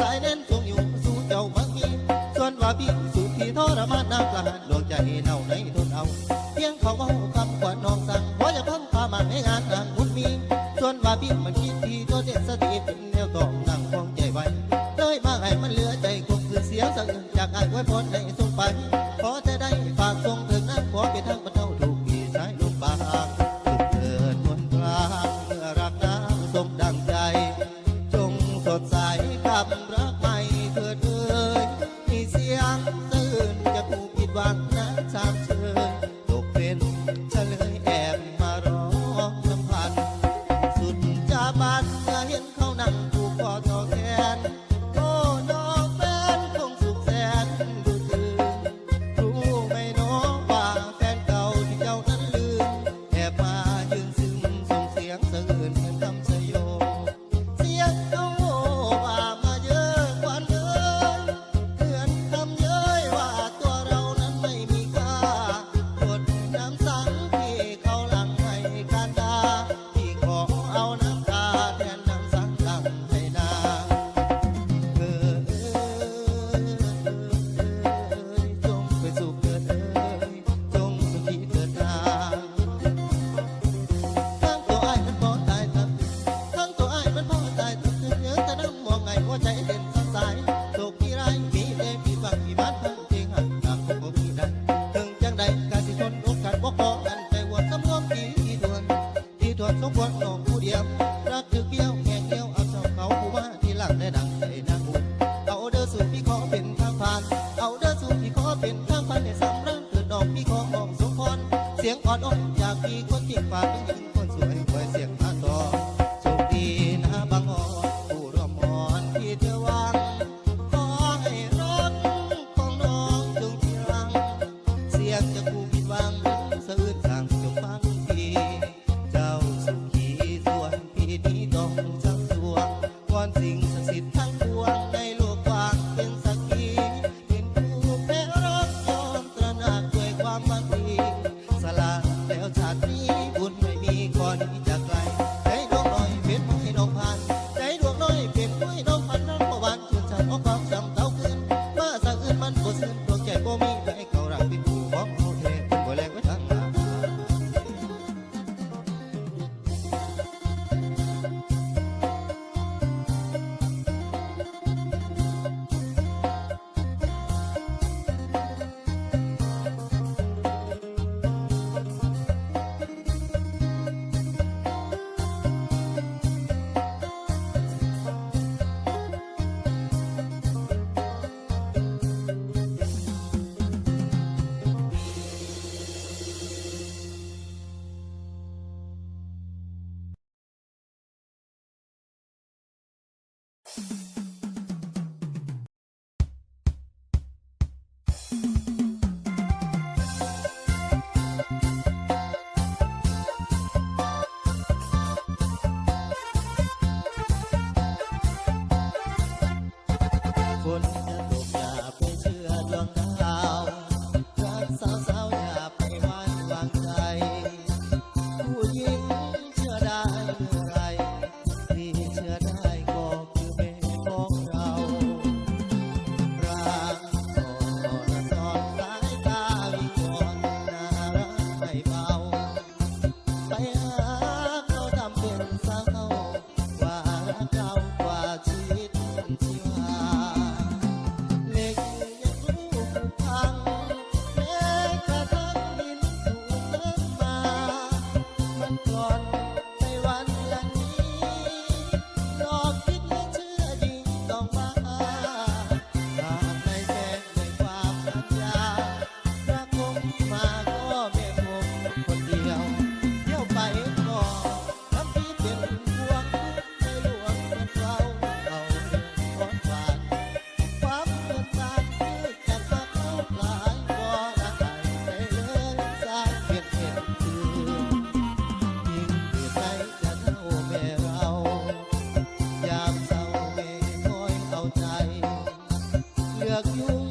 สายเล่นทรงอยู่สู่เจ้ามังมีส่วนว่าพี่สูดที่ทรมานน้ำกระดวงใจเน่าในทนเอา เพียงเขาเอาคำขวัญน้องสั่งว่าจะพังพามาให้งานนางบุญมี ส่วนว่าพี่มันคิดที่ตัวเด็ดสติเป็นแนวต้องนั่งคองใจไว้เลยมาให้มันเหลือใจคงคือเสียสั่งจากไอ้ไว้พ้นในทรงไปขอจะได้ฝากทรงถึงนั่งขอไปทางบรรเทาทุกข์ที่ใช้ลมบางสุขเกิดมนตราเมื่อรักน้ำสมดังใจ จงสดใสับรักไม่เกิดเอ่ยมีเสียงตื่นจะกูผิดหวังนะสามเชิญตกเป็นเฉลยแอบมาร้องลำพันสุดจะบานเมื่อเห็นเขานั่งผูกคอ วงน้อกผู้เดียวรักถึกเดียว อกยุง